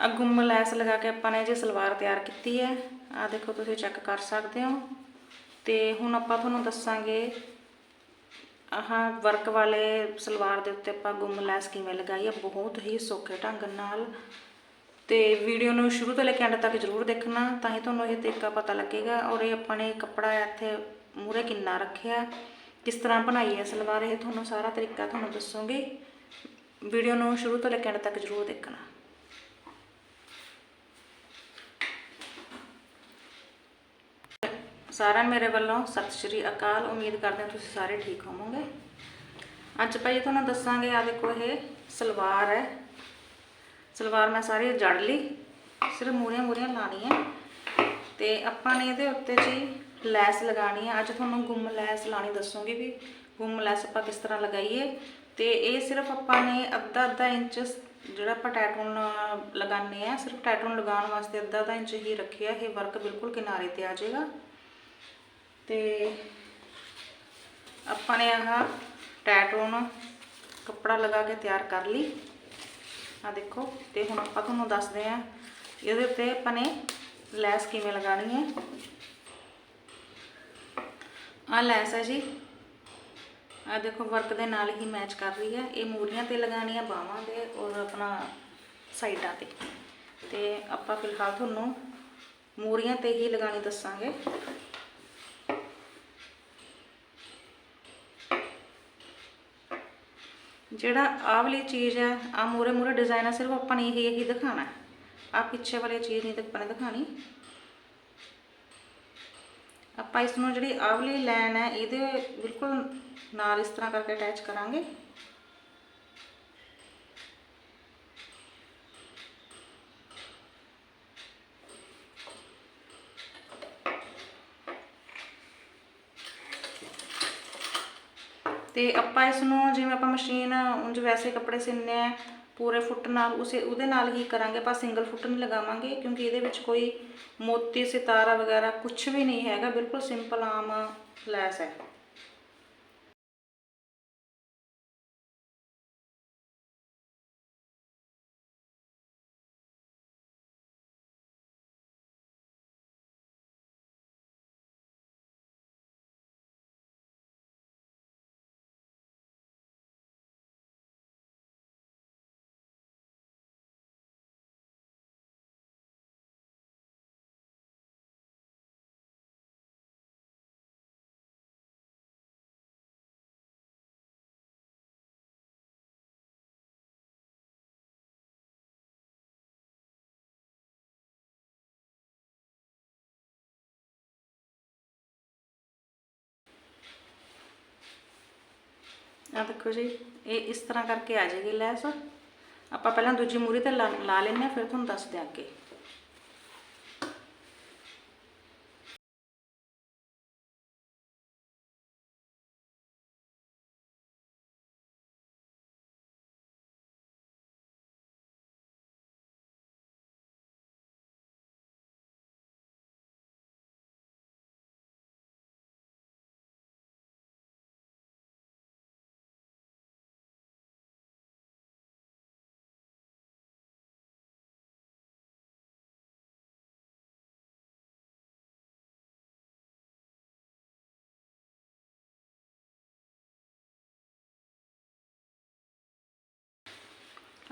ਆ ਗੁੰਮ ਲੈਸ ਲਗਾ ਕੇ ਆਪਾਂ ਨੇ ਜੇ ਸਲਵਾਰ ਤਿਆਰ ਕੀਤੀ ਹੈ। ਆ ਦੇਖੋ ਤੁਸੀਂ ਚੈੱਕ ਕਰ ਸਕਦੇ ਹੋ। ਤੇ ਹੁਣ ਆਪਾਂ ਤੁਹਾਨੂੰ ਦੱਸਾਂਗੇ ਆਹ ਵਰਕ ਵਾਲੇ ਸਲਵਾਰ ਦੇ ਉੱਤੇ ਆਪਾਂ ਗੁੰਮ ਲੈਸ ਕਿਵੇਂ ਲਗਾਈ ਹੈ। ਬਹੁਤ ਹੀ ਸੌਖੇ ਢੰਗ ਨਾਲ। ਤੇ ਵੀਡੀਓ ਨੂੰ ਸ਼ੁਰੂ ਤੋਂ ਲੈ ਕੇ ਅੰਤ ਤੱਕ ਜ਼ਰੂਰ ਦੇਖਣਾ, ਤਾਂ ਹੀ ਤੁਹਾਨੂੰ ਇਹ ਤਰੀਕਾ ਪਤਾ ਲੱਗੇਗਾ। ਔਰ ਇਹ ਆਪਾਂ ਨੇ ਕੱਪੜਾ ਇੱਥੇ ਮੂਰੇ ਕਿੰਨਾ ਰੱਖਿਆ ਕਿਸ ਤਰ੍ਹਾਂ ਬਣਾਈ ਹੈ ਸਲਵਾਰ, ਇਹ ਤੁਹਾਨੂੰ ਸਾਰਾ ਤਰੀਕਾ ਤੁਹਾਨੂੰ ਦੱਸੂਗੀ। ਵੀਡੀਓ ਨੂੰ ਸ਼ੁਰੂ ਤੋਂ ਲੈ ਕੇ ਅੰਤ ਤੱਕ ਜ਼ਰੂਰ ਦੇਖਣਾ। ਸਾਰਿਆਂ ਮੇਰੇ ਵੱਲੋਂ ਸਤਿ ਸ਼੍ਰੀ ਅਕਾਲ। ਉਮੀਦ ਕਰਦੇ ਹਾਂ ਤੁਸੀਂ ਸਾਰੇ ਠੀਕ ਹੋਵੋਗੇ। ਅੱਜ ਭਾਈ ਤੁਹਾਨੂੰ ਦੱਸਾਂਗੇ ਆ ਦੇਖੋ ਇਹ ਸਲਵਾਰ ਹੈ। ਸਲਵਾਰ ਮੈਂ ਸਾਰੀ ਜੜ ਲਈ, ਸਿਰਫ ਮੂਰੀਆਂ ਮੂਰੀਆਂ ਲਾਣੀ ਹੈ ਤੇ ਆਪਾਂ ਨੇ ਇਹਦੇ ਉੱਤੇ ਜੀ ਲੈਸ ਲਗਾਣੀ ਹੈ ਅੱਜ ਤੁਹਾਨੂੰ ਗੁੰਮ ਲੈਸ ਲਾਣੀ ਦੱਸੂਗੀ ਵੀ ਗੁੰਮ ਲੈਸ ਆਪਾਂ ਕਿਸ ਤਰ੍ਹਾਂ ਲਗਾਈਏ। ਤੇ ਇਹ ਸਿਰਫ ਆਪਾਂ ਨੇ ਅੱਧਾ ਅੱਧਾ ਇੰਚ ਜਿਹੜਾ ਆਪਾਂ ਟੈਟੂਨ ਲਗਾਉਂਦੇ ਆ, ਸਿਰਫ ਟੈਟੂਨ ਲਗਾਉਣ ਵਾਸਤੇ ਅੱਧਾ ਅੱਧਾ ਇੰਚ ਹੀ ਰੱਖਿਆ। ਇਹ ਵਰਕ ਬਿਲਕੁਲ ਕਿਨਾਰੇ ਤੇ ਆ ਜਾਏਗਾ। ਤੇ ਆਪਾਂ ਨੇ ਆਹ ਟੈਟੂਨ ਕੱਪੜਾ ਲਗਾ ਕੇ ਤਿਆਰ ਕਰ ਲਈ। ਆ ਦੇਖੋ, ਤੇ ਹੁਣ ਆਪਾਂ ਤੁਹਾਨੂੰ ਦੱਸਦੇ ਆ ਇਹਦੇ ਉੱਤੇ ਆਪਾਂ ਨੇ ਲੈਸ ਕਿਵੇਂ ਲਗਾਣੀ ਹੈ। ਆ ਲੈਸ ਹੈ ਜੀ। ਆ ਦੇਖੋ, ਵਰਕ ਦੇ ਨਾਲ ਹੀ ਮੈਚ ਕਰ ਰਹੀ ਹੈ। ਇਹ ਮੂਰੀਆਂ ਤੇ ਲਗਾਣੀ ਹੈ ਬਾਹਾਂ ਦੇ ਔਰ ਆਪਣਾ ਸਾਈਡਾਂ ਤੇ। ਤੇ ਆਪਾਂ ਫਿਲਹਾਲ ਤੁਹਾਨੂੰ ਮੂਰੀਆਂ ਤੇ ਹੀ ਲਗਾਣੀ ਦੱਸਾਂਗੇ। ਜਿਹੜਾ ਆਹ ਵਾਲੀ ਚੀਜ਼ ਹੈ ਆ ਮੂਰੇ ਮੂਰੇ ਡਿਜ਼ਾਈਨ ਹੈ ਸਿਰਫ ਆਪਾਂ ਨੇ ਇਹ ਹੀ। ਦਿਖਾਣਾ ਆ ਪਿੱਛੇ ਵਾਲੀ ਚੀਜ਼ ਨਹੀਂ ਆਪਾਂ ਨੇ ਦਿਖਾਣੀ ਆਪਾਂ ਇਸ ਨੂੰ ਜਿਹੜੀ ਆਹ ਵਾਲੀ ਲਾਈਨ ਹੈ, ਇਹਦੇ ਬਿਲਕੁਲ ਨਾਲ ਇਸ ਤਰ੍ਹਾਂ ਕਰਕੇ ਅਟੈਚ ਕਰਾਂਗੇ। ਤੇ ਆਪਾਂ ਇਸ ਨੂੰ ਜਿਵੇਂ ਆਪਾਂ ਮਸ਼ੀਨ ਉਂਝ ਵੈਸੇ ਕੱਪੜੇ ਸਿਉਂਦੇ ਆ ਪੂਰੇ ਫੁੱਟ ਨਾਲ ਉਸੇ ਉਹਦੇ ਨਾਲ ਹੀ ਕਰਾਂਗੇ, ਆਪਾਂ ਸਿੰਗਲ ਫੁੱਟ ਨਹੀਂ ਲਗਾਵਾਂਗੇ ਕਿਉਂਕਿ ਇਹਦੇ ਵਿੱਚ ਕੋਈ ਮੋਤੀ, ਸਿਤਾਰਾ ਵਗੈਰਾ ਕੁਝ ਵੀ ਨਹੀਂ ਹੈਗਾ, ਬਿਲਕੁਲ ਸਿੰਪਲ ਆਮ ਲੈਸ ਹੈ। ਆ ਦੇਖੋ ਜੀ, ਇਹ ਇਸ ਤਰ੍ਹਾਂ ਕਰਕੇ ਆ ਜਾਏਗੀ ਲੈਸ। ਆਪਾਂ ਪਹਿਲਾਂ ਦੂਜੀ ਮੂਰੀ ਤੇ ਲਾ ਲੈਂਦੇ ਆ ਫਿਰ ਤੁਹਾਨੂੰ ਦੱਸਦੇ ਹਾਂ ਅੱਗੇ।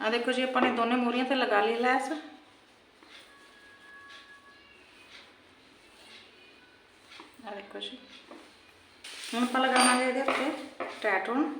ਆ ਦੇਖੋ ਜੀ, ਆਪਾਂ ਨੇ ਦੋਨੇ ਮੂਰੀਆਂ ਤੇ ਲਗਾ ਲਈ ਲੈਸ। ਆ ਦੇਖੋ ਜੀ। ਹੁਣ ਆਪਾਂ ਲਗਾਵਾਂਗੇ ਇਹਦੇ ਉੱਤੇ ਟੈਟੂਨ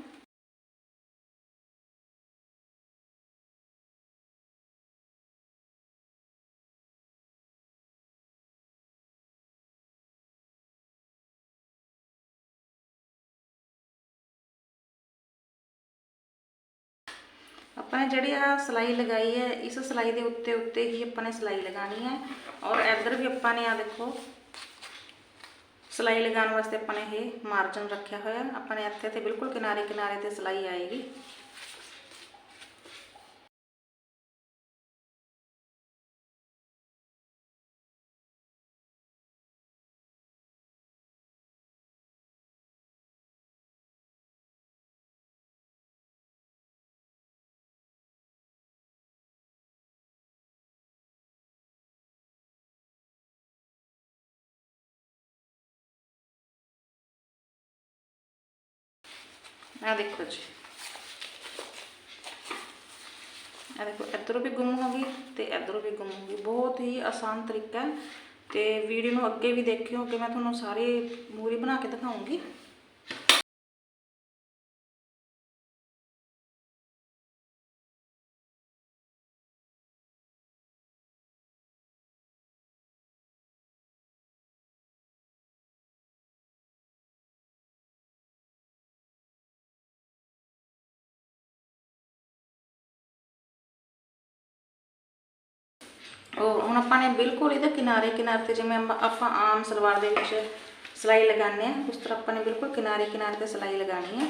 ਆਪਾਂ ਨੇ ਜਿਹੜੀ ਆ ਸਲਾਈ ਲਗਾਈ ਹੈ, ਇਸ ਸਲਾਈ ਦੇ ਉੱਤੇ ਉੱਤੇ ਹੀ ਆਪਾਂ ਨੇ ਸਲਾਈ ਲਗਾਣੀ ਹੈ। ਔਰ ਇੱਧਰ ਵੀ ਆਪਾਂ ਨੇ ਆ ਦੇਖੋ, ਸਲਾਈ ਲਗਾਉਣ ਵਾਸਤੇ ਆਪਾਂ ਨੇ ਇਹ ਮਾਰਜਨ ਰੱਖਿਆ ਹੋਇਆ। ਆਪਾਂ ਨੇ ਇੱਥੇ ਤੇ ਬਿਲਕੁਲ ਕਿਨਾਰੇ ਕਿਨਾਰੇ ਤੇ ਸਲਾਈ ਆਏਗੀ। ਆ ਦੇਖੋ ਜੀ। ਆ ਦੇਖੋ, ਇੱਧਰੋਂ ਵੀ ਗੁੰਮ ਹੋ ਗਈ ਤੇ ਇੱਧਰੋਂ ਵੀ ਗੁੰਮ ਹੋ ਗਈ ਬਹੁਤ ਹੀ ਆਸਾਨ ਤਰੀਕਾ ਹੈ ਤੇ ਵੀਡੀਓ ਨੂੰ ਅੱਗੇ ਵੀ ਦੇਖਿਓ ਕਿ ਮੈਂ ਤੁਹਾਨੂੰ ਸਾਰੇ ਮੂਰੀ ਬਣਾ ਕੇ ਦਿਖਾਉਂਗੀ। ਉਹ ਹੁਣ ਆਪਾਂ ਨੇ ਬਿਲਕੁਲ ਇਹਦੇ ਕਿਨਾਰੇ ਕਿਨਾਰੇ ਤੇ ਜਿਵੇਂ ਆਪਾਂ- ਆਮ ਸਲਵਾਰ ਦੇ ਵਿੱਚ ਸਿਲਾਈ ਲਗਾਉਂਦੇ ਆ ਉਸ ਤਰ੍ਹਾਂ ਆਪਾਂ ਨੇ ਬਿਲਕੁਲ ਕਿਨਾਰੇ ਕਿਨਾਰੇ ਤੇ ਸਿਲਾਈ ਲਗਾਉਣੀ ਹੈ।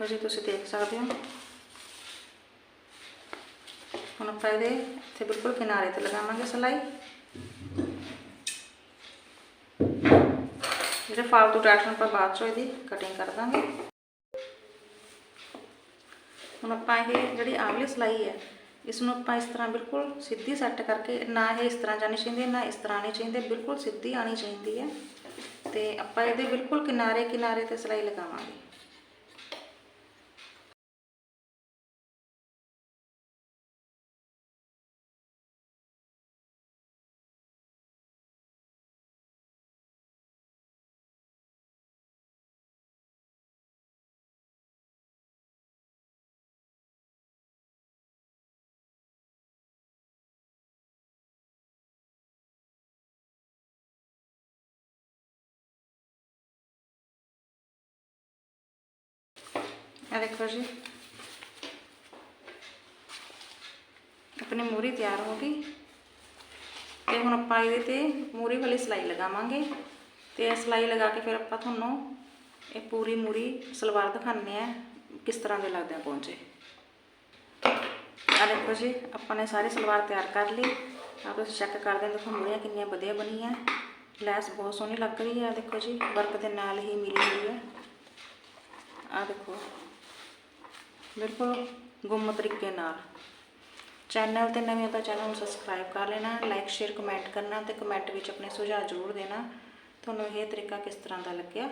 ਲਓ ਜੀ ਤੁਸੀਂ ਦੇਖ ਸਕਦੇ ਹੋ ਹੁਣ ਆਪਾਂ ਇਹਦੇ ਇੱਥੇ ਬਿਲਕੁਲ ਕਿਨਾਰੇ ਤੇ ਲਗਾਵਾਂਗੇ ਸਿਲਾਈ ਜਿਹੜੇ ਫਾਲਤੂ ਟੈਕਸ਼ਨ ਆਪਾਂ ਬਾਅਦ ਚੋਂ ਇਹਦੀ ਕਟਿੰਗ ਕਰ ਦਾਂਗੇ ਹੁਣ ਆਪਾਂ ਇਹ ਜਿਹੜੀ ਆਵਲੀ ਸਿਲਾਈ ਹੈ ਇਸ ਨੂੰ ਆਪਾਂ ਇਸ ਤਰ੍ਹਾਂ ਬਿਲਕੁਲ ਸਿੱਧੀ ਸੈੱਟ ਕਰਕੇ ਨਾ ਇਹ ਇਸ ਤਰ੍ਹਾਂ ਜਾਣੀ ਚਾਹੀਦੀ ਨਾ ਇਸ ਤਰ੍ਹਾਂ ਨਹੀਂ ਚਾਹੀਦੀ ਬਿਲਕੁਲ ਸਿੱਧੀ ਆਣੀ ਚਾਹੀਦੀ ਹੈ ਤੇ ਆਪਾਂ ਇਹਦੇ ਬਿਲਕੁਲ ਕਿਨਾਰੇ ਕਿਨਾਰੇ ਤੇ ਸਿਲਾਈ ਲਗਾਵਾਂਗੇ ਇਹ ਦੇਖੋ ਜੀ ਆਪਣੀ ਮੂਰੀ ਤਿਆਰ ਹੋ ਗਈ ਤੇ ਹੁਣ ਆਪਾਂ ਇਹਦੇ ਤੇ ਮੂਰੀ ਵਾਲੀ ਸਿਲਾਈ ਲਗਾਵਾਂਗੇ ਤੇ ਇਹ ਸਿਲਾਈ ਲਗਾ ਕੇ ਫਿਰ ਆਪਾਂ ਤੁਹਾਨੂੰ ਇਹ ਪੂਰੀ ਮੂਰੀ ਸਲਵਾਰ ਦਿਖਾਉਂਦੇ ਆ ਕਿਸ ਤਰ੍ਹਾਂ ਦੇ ਲੱਗਦੇ ਆ ਪਹੁੰਚੇ ਆ ਦੇਖੋ ਜੀ, ਆਪਾਂ ਨੇ ਸਾਰੀ ਸਲਵਾਰ ਤਿਆਰ ਕਰ ਲਈ। ਆ ਤੁਸੀਂ ਚੈੱਕ ਕਰਦੇ ਦੇਖੋ ਮੂਰੀਆਂ ਕਿੰਨੀਆਂ ਵਧੀਆ ਬਣੀਆਂ। ਲੈਸ ਬਹੁਤ ਸੋਹਣੀ ਲੱਗ ਰਹੀ ਹੈ ਦੇਖੋ ਜੀ ਵਰਕ ਦੇ ਨਾਲ ਹੀ ਮਿਲੀ ਹੋਈ ਹੈ। ਆ ਦੇਖੋ। ਬਿਲਕੁਲ ਗੁੰਮ ਤਰੀਕੇ ਨਾਲ। ਚੈਨਲ ਤੇ ਨਵੇਂ ਤਾਂ ਚੈਨਲ ਨੂੰ ਸਬਸਕ੍ਰਾਈਬ ਕਰ ਲੈਣਾ ਲਾਈਕ ਸ਼ੇਅਰ ਕਮੈਂਟ ਕਰਨਾ ਤੇ ਕਮੈਂਟ ਵਿੱਚ ਆਪਣੇ ਸੁਝਾਅ ਜ਼ਰੂਰ ਦੇਣਾ। ਤੁਹਾਨੂੰ ਇਹ ਤਰੀਕਾ ਕਿਸ ਤਰ੍ਹਾਂ ਦਾ ਲੱਗਿਆ?